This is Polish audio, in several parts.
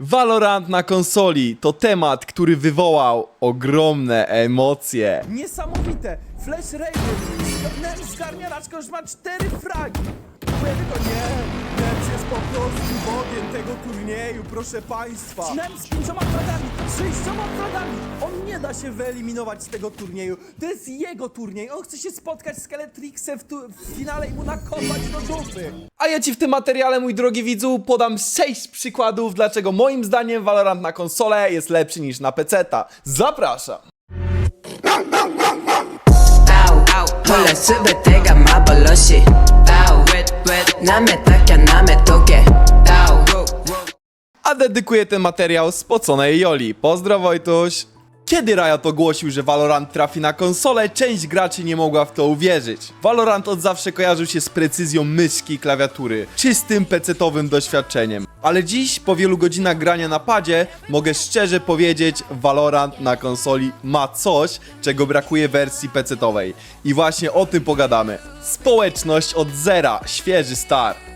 Valorant na konsoli to temat, który wywołał ogromne emocje. Niesamowite! Flash Raven! Zgarniaraczka już ma cztery fragi! Pojedynko nie! Nems jest po prostu bogiem tego turnieju, proszę państwa! Nems z pięcioma fragami, sześcioma fragami! nie da się wyeliminować z tego turnieju. To jest jego turniej. On chce się spotkać z Skeletrixem w, w, finale i mu nakopać do dupy. A ja ci w tym materiale, mój drogi widzu, podam 6 przykładów, dlaczego moim zdaniem Valorant na konsolę jest lepszy niż na PC. -ta. Zapraszam! A dedykuję ten materiał spoconej Joli. Pozdro Wojtuś! Kiedy Riot ogłosił, że Valorant trafi na konsolę, część graczy nie mogła w to uwierzyć. Valorant od zawsze kojarzył się z precyzją myszki i klawiatury, czystym pecetowym doświadczeniem. Ale dziś, po wielu godzinach grania na padzie, mogę szczerze powiedzieć, Valorant na konsoli ma coś, czego brakuje wersji pecetowej. I właśnie o tym pogadamy. Społeczność od zera, świeży start.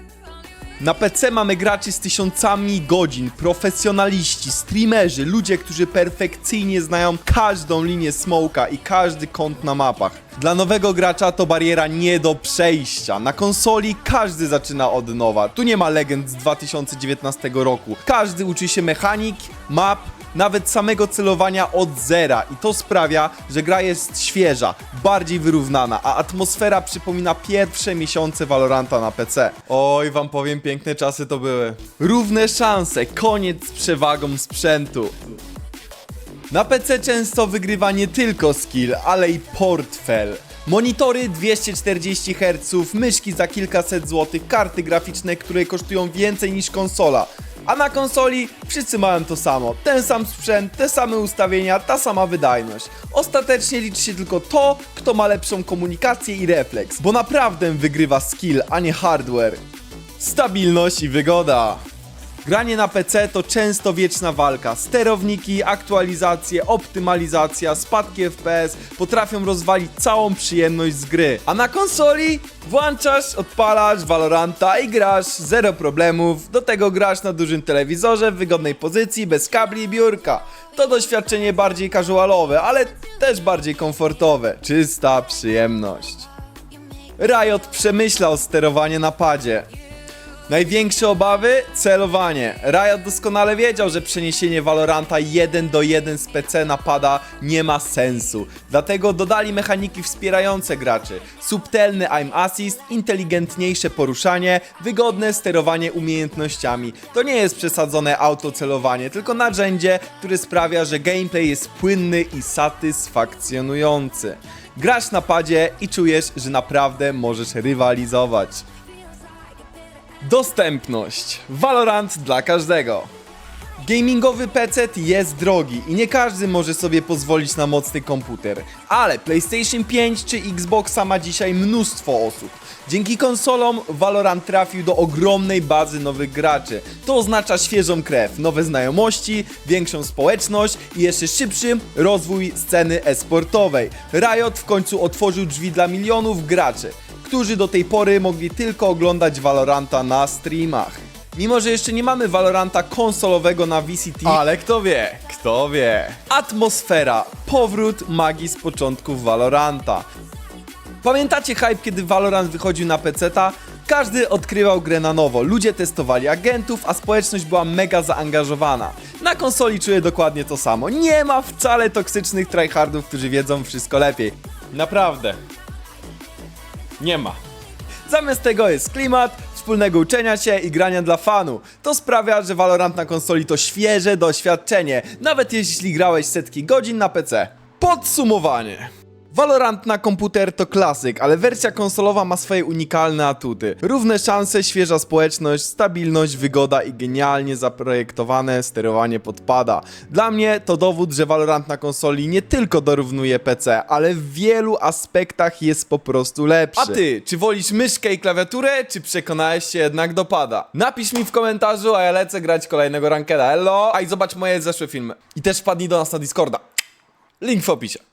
Na PC mamy graczy z tysiącami godzin, profesjonaliści, streamerzy, ludzie, którzy perfekcyjnie znają każdą linię smoka i każdy kąt na mapach. Dla nowego gracza to bariera nie do przejścia. Na konsoli każdy zaczyna od nowa. Tu nie ma legend z 2019 roku. Każdy uczy się mechanik, map, nawet samego celowania od zera i to sprawia, że gra jest świeża, bardziej wyrównana, a atmosfera przypomina pierwsze miesiące Valoranta na PC. Oj, wam powiem, piękne czasy to były. Równe szanse, koniec z przewagą sprzętu. Na PC często wygrywa nie tylko skill, ale i portfel. Monitory 240 Hz, myszki za kilkaset złotych, karty graficzne, które kosztują więcej niż konsola. A na konsoli wszyscy mają to samo. Ten sam sprzęt, te same ustawienia, ta sama wydajność. Ostatecznie liczy się tylko to, kto ma lepszą komunikację i refleks, bo naprawdę wygrywa skill, a nie hardware. Stabilność i wygoda. Granie na PC to często wieczna walka. Sterowniki, aktualizacje, optymalizacja, spadki FPS potrafią rozwalić całą przyjemność z gry. A na konsoli włączasz, odpalasz Valoranta i grasz, zero problemów. Do tego grasz na dużym telewizorze, w wygodnej pozycji, bez kabli i biurka. To doświadczenie bardziej casualowe, ale też bardziej komfortowe. Czysta przyjemność. Riot przemyślał sterowanie na padzie. Największe obawy? Celowanie. Riot doskonale wiedział, że przeniesienie Valoranta 1 do 1 z PC na pada nie ma sensu. Dlatego dodali mechaniki wspierające graczy. Subtelny aim assist, inteligentniejsze poruszanie, wygodne sterowanie umiejętnościami. To nie jest przesadzone autocelowanie, tylko narzędzie, które sprawia, że gameplay jest płynny i satysfakcjonujący. Grasz na padzie i czujesz, że naprawdę możesz rywalizować. Dostępność. Valorant dla każdego. Gamingowy PC jest drogi i nie każdy może sobie pozwolić na mocny komputer, ale PlayStation 5 czy Xboxa ma dzisiaj mnóstwo osób. Dzięki konsolom Valorant trafił do ogromnej bazy nowych graczy. To oznacza świeżą krew, nowe znajomości, większą społeczność i jeszcze szybszy rozwój sceny e-sportowej. Riot w końcu otworzył drzwi dla milionów graczy którzy do tej pory mogli tylko oglądać Valoranta na streamach. Mimo, że jeszcze nie mamy Valoranta konsolowego na VCT, ale kto wie, kto wie. Atmosfera, powrót magii z początków Valoranta. Pamiętacie hype, kiedy Valorant wychodził na PC-ta? Każdy odkrywał grę na nowo, ludzie testowali agentów, a społeczność była mega zaangażowana. Na konsoli czuję dokładnie to samo. Nie ma wcale toksycznych tryhardów, którzy wiedzą wszystko lepiej. Naprawdę. Nie ma. Zamiast tego jest klimat, wspólnego uczenia się i grania dla fanu. To sprawia, że Valorant na konsoli to świeże doświadczenie, nawet jeśli grałeś setki godzin na PC. Podsumowanie. Valorant na komputer to klasyk, ale wersja konsolowa ma swoje unikalne atuty. Równe szanse, świeża społeczność, stabilność, wygoda i genialnie zaprojektowane sterowanie podpada. Dla mnie to dowód, że Valorant na konsoli nie tylko dorównuje PC, ale w wielu aspektach jest po prostu lepszy. A ty, czy wolisz myszkę i klawiaturę, czy przekonałeś się jednak do pada? Napisz mi w komentarzu, a ja lecę grać kolejnego rankeda. Hello! A i zobacz moje zeszłe filmy. I też wpadnij do nas na Discorda. Link w opisie.